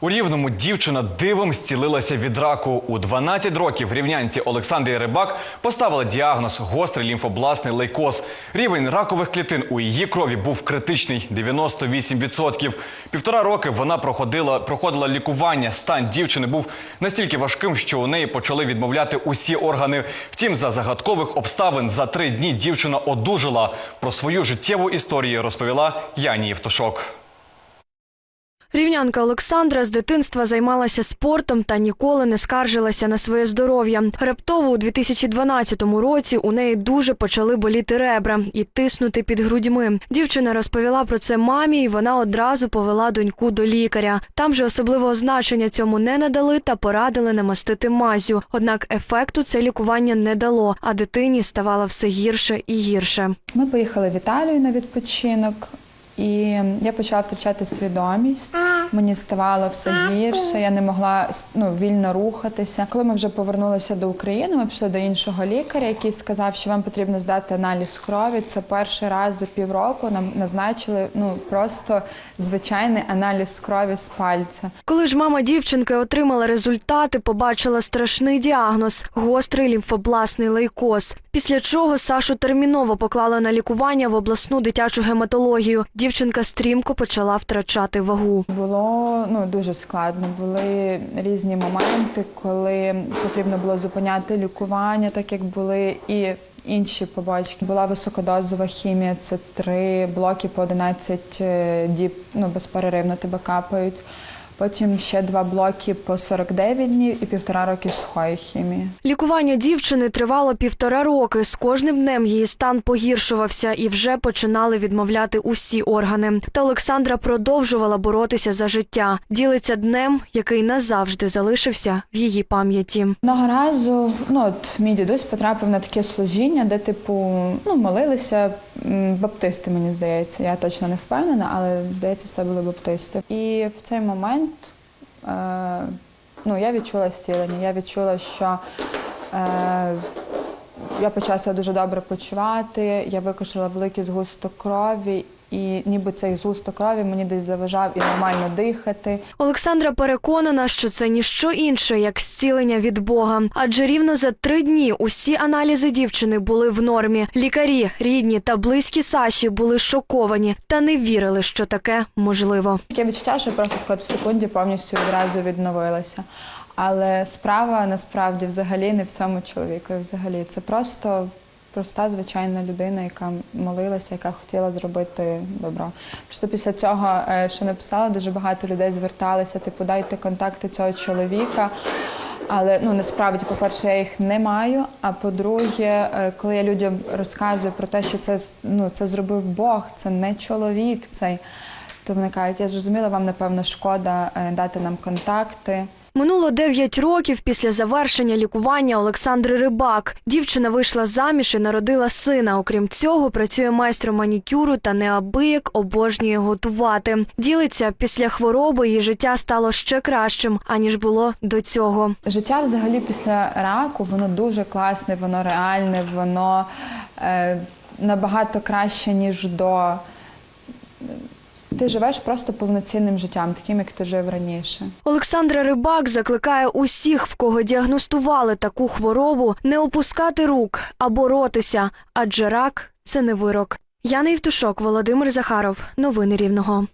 У рівному дівчина дивом зцілилася від раку. У 12 років рівнянці Олександрі Рибак поставили діагноз гострий лімфобластний лейкоз. Рівень ракових клітин у її крові був критичний 98%. Півтора роки вона проходила, проходила лікування. Стан дівчини був настільки важким, що у неї почали відмовляти усі органи. Втім, за загадкових обставин за три дні дівчина одужала. Про свою життєву історію розповіла Яні Євтушок. Рівнянка Олександра з дитинства займалася спортом та ніколи не скаржилася на своє здоров'я. Раптово у 2012 році у неї дуже почали боліти ребра і тиснути під грудьми. Дівчина розповіла про це мамі, і вона одразу повела доньку до лікаря. Там же особливого значення цьому не надали та порадили намастити мазю. Однак ефекту це лікування не дало, а дитині ставало все гірше і гірше. Ми поїхали в Італію на відпочинок, і я почала втрачати свідомість. Мені ставало все гірше, я не могла ну, вільно рухатися. Коли ми вже повернулися до України, ми пішли до іншого лікаря, який сказав, що вам потрібно здати аналіз крові. Це перший раз за півроку нам назначили ну просто звичайний аналіз крові з пальця. Коли ж мама дівчинки отримала результати, побачила страшний діагноз гострий лімфобластний лейкоз. Після чого Сашу терміново поклали на лікування в обласну дитячу гематологію. Дівчинка стрімко почала втрачати вагу. Було ну дуже складно. Були різні моменти, коли потрібно було зупиняти лікування, так як були і інші побочки. Була високодозова хімія, це три блоки по 11 е, діб, ну безперервно тебе капають. Потім ще два блоки по 49 днів і півтора роки сухої хімії. Лікування дівчини тривало півтора роки. З кожним днем її стан погіршувався і вже починали відмовляти усі органи. Та Олександра продовжувала боротися за життя. Ділиться днем, який назавжди залишився в її пам'яті. Одного разу, ну от мій дідусь потрапив на таке служіння, де, типу, ну, молилися баптисти, мені здається. Я точно не впевнена, але здається, це були баптисти. І в цей момент е, ну, я відчула зцілення. Я відчула, що е, я почала дуже добре почувати, я викошила великий згусток крові, і ніби цей згусток крові мені десь заважав і нормально дихати. Олександра переконана, що це ніщо інше, як зцілення від Бога. Адже рівно за три дні усі аналізи дівчини були в нормі. Лікарі, рідні та близькі Саші були шоковані та не вірили, що таке можливо. Таке відчуття, що просто в секунді повністю відразу відновилася. Але справа насправді взагалі не в цьому чоловіку. Взагалі це просто проста звичайна людина, яка молилася, яка хотіла зробити добро. Просто після цього, е, що написала, дуже багато людей зверталися, типу, дайте контакти цього чоловіка. Але ну насправді, по-перше, я їх не маю. А по-друге, е, коли я людям розказую про те, що це ну це зробив Бог, це не чоловік цей. То вони кажуть, я зрозуміла, вам напевно шкода е, дати нам контакти. Минуло 9 років після завершення лікування Олександри Рибак. Дівчина вийшла заміж і народила сина. Окрім цього, працює майстром манікюру та неабияк обожнює готувати. Ділиться після хвороби її життя стало ще кращим аніж було до цього. Життя взагалі після раку воно дуже класне, воно реальне, воно е, набагато краще, ніж до. Ти живеш просто повноцінним життям, таким, як ти жив раніше. Олександра Рибак закликає усіх, в кого діагностували таку хворобу, не опускати рук, а боротися, адже рак це не вирок. Яна Євтушок, Володимир Захаров. Новини Рівного.